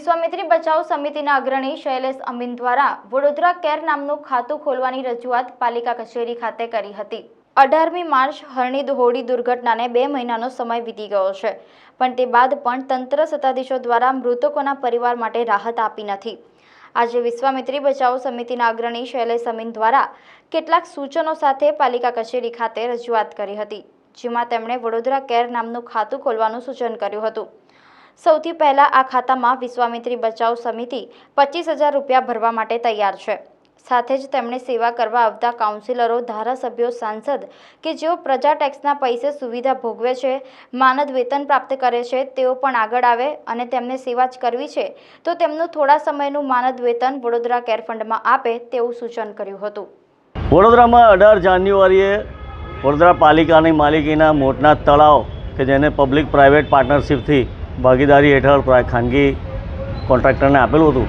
વિશ્વામિત્રી બચાવ સમિતિના અગ્રણી શૈલેષ અમીન દ્વારા વડોદરા કેર નામનું ખાતું ખોલવાની રજૂઆત પાલિકા કચેરી ખાતે કરી હતી. અઢારમી માર્ચ હરણી હોડી દુર્ઘટનાને બે મહિનાનો સમય વીતી ગયો છે, પણ તે બાદ પણ તંત્ર સત્તાધીશો દ્વારા મૃતકોના પરિવાર માટે રાહત આપી નથી. આજે વિશ્વામિત્રી બચાવ સમિતિના અગ્રણી શૈલેષ અમીન દ્વારા કેટલાક સૂચનો સાથે પાલિકા કચેરી ખાતે રજૂઆત કરી હતી, જેમાં તેમણે વડોદરા કેર નામનું ખાતું ખોલવાનું સૂચન કર્યું હતું. સૌથી પહેલા આ ખાતામાં વિશ્વામિત્રી બચાવ સમિતિ પચીસ હજાર રૂપિયા ભરવા માટે તૈયાર છે. સાથે જ તેમણે સેવા કરવા આવતા કાઉન્સિલરો, ધારાસભ્યો, સાંસદ કે જેઓ પ્રજા ટેક્સના પૈસે સુવિધા ભોગવે છે, માનદ વેતન પ્રાપ્ત કરે છે, તેઓ પણ આગળ આવે અને તેમને સેવા જ કરવી છે, તો તેમનું થોડા સમયનું માનદ વેતન વડોદરા કેર ફંડમાં આપે તેવું સૂચન કર્યું હતું. વડોદરામાં અઢાર જાન્યુઆરીએ વડોદરા પાલિકાની માલિકીના મોટના તળાવ કે જેને પબ્લિક પ્રાઇવેટ પાર્ટનરશિપથી ભાગીદારી હેઠળ ખાનગી કોન્ટ્રાક્ટરને આપેલું હતું.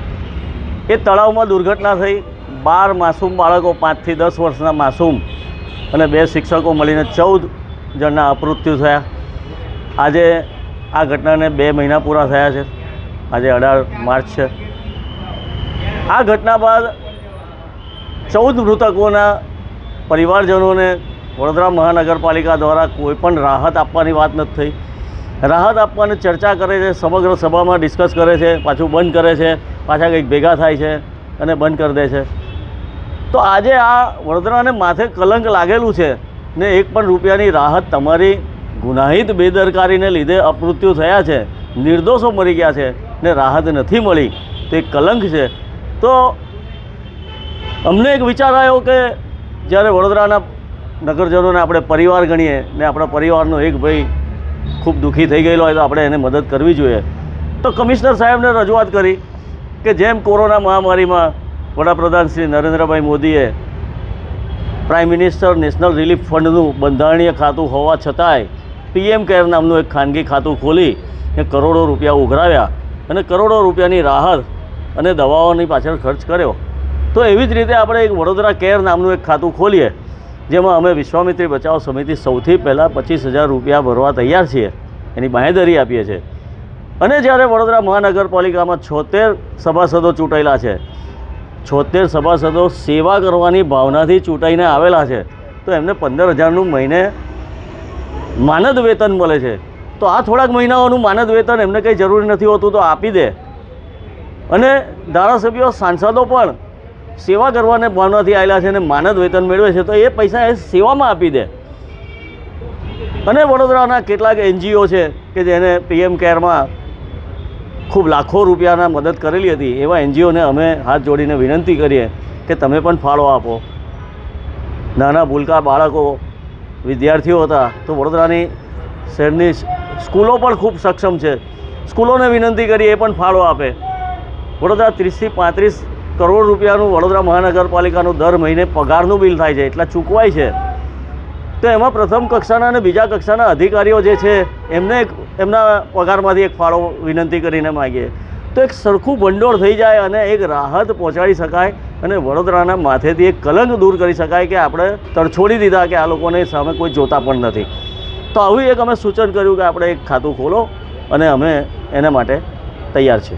એ તળાવમાં દુર્ઘટના થઈ. બાર માસૂમ બાળકો પાંચથી દસ વર્ષના માસૂમ અને બે શિક્ષકો મળીને ચૌદ જણના અપૃત્યુ થયા. આજે આ ઘટનાને બે મહિના પૂરા થયા છે. આજે અઢાર માર્ચ છે. આ ઘટના બાદ ચૌદ મૃતકોના પરિવારજનોને વડોદરા મહાનગરપાલિકા દ્વારા કોઈપણ રાહત આપવાની વાત નથી થઈ. રાહત આપવાની ચર્ચા કરે છે, સમગ્ર સભામાં ડિસ્કસ કરે છે, પાછું બંધ કરે છે, પાછા કંઈક ભેગા થાય છે અને બંધ કરી દે છે. તો આજે આ વડોદરાને માથે કલંક લાગેલું છે ને એક પણ રૂપિયાની રાહત તમારી ગુનાહિત બેદરકારીને લીધે અપમૃત્યુ થયા છે, નિર્દોષો મરી ગયા છે ને રાહત નથી મળી, તે કલંક છે. તો અમને એક વિચાર આવ્યો કે જ્યારે વડોદરાના નગરજનોને આપણે પરિવાર ગણીએ ને આપણા પરિવારનો એક ભાઈ ખૂબ દુઃખી થઈ ગયેલો હોય તો આપણે એને મદદ કરવી જોઈએ. તો કમિશનર સાહેબને રજૂઆત કરી કે જેમ કોરોના મહામારીમાં વડાપ્રધાન શ્રી નરેન્દ્રભાઈ મોદીએ પ્રાઇમ મિનિસ્ટર નેશનલ રિલીફ ફંડનું બંધારણીય ખાતું હોવા છતાંય પીએમ કેર નામનું એક ખાનગી ખાતું ખોલી ને કરોડો રૂપિયા ઉઘરાવ્યા અને કરોડો રૂપિયાની રાહત અને દવાઓની પાછળ ખર્ચ કર્યો. તો એવી જ રીતે આપણે એક વડોદરા કેર નામનું એક ખાતું ખોલીએ. જેમાં અમે વિશ્વામિત્રી બચાવ સમિતિ સૌથી પહેલાં પચીસ હજાર રૂપિયા ભરવા તૈયાર છીએ. એની બાંહેધરી આપીએ છીએ. અને જ્યારે વડોદરા મહાનગરપાલિકામાં છોતેર સભાસદો ચૂંટાયેલા છે, છોતેર સભાસદો સેવા કરવાની ભાવનાથી ચૂંટાઈને આવેલા છે, તો એમને પંદર હજારનું મહિને માનદ વેતન મળે છે. તો આ થોડાક મહિનાઓનું માનદ વેતન એમને કંઈ જરૂરી નથી હોતું તો આપી દે. અને ધારાસભ્યો, સાંસદો પણ સેવા કરવાને ભાવનાથી આવેલા છે અને માનદ વેતન મેળવે છે, તો એ પૈસા એ સેવામાં આપી દે. અને વડોદરાના કેટલાક એનજીઓ છે કે જેને પીએમ કેરમાં ખૂબ લાખો રૂપિયાના મદદ કરેલી હતી, એવા એનજીઓને અમે હાથ જોડીને વિનંતી કરીએ કે તમે પણ ફાળો આપો. નાના ભૂલકા બાળકો, વિદ્યાર્થીઓ હતા, તો વડોદરાની શહેરની સ્કૂલો પણ ખૂબ સક્ષમ છે. સ્કૂલોને વિનંતી કરીએ એ પણ ફાળો આપે. વડોદરા ત્રીસથી પાંત્રીસ કરોડ રૂપિયાનું વડોદરા મહાનગરપાલિકાનું દર મહિને પગારનું બિલ થાય છે, એટલા ચૂકવાય છે. તો એમાં પ્રથમ કક્ષાના અને બીજા કક્ષાના અધિકારીઓ જે છે, એમને એક, એમના પગારમાંથી એક ફાળો વિનંતી કરીને માગીએ. તો એક સરખું ભંડોળ થઈ જાય અને એક રાહત પહોંચાડી શકાય અને વડોદરાના માથેથી એક કલંક દૂર કરી શકાય કે આપણે તરછોડી દીધા કે આ લોકોને સામે કોઈ જોતા પણ નથી. તો આવું એક અમે સૂચન કર્યું કે આપણે એક ખાતું ખોલો અને અમે એના માટે તૈયાર છીએ.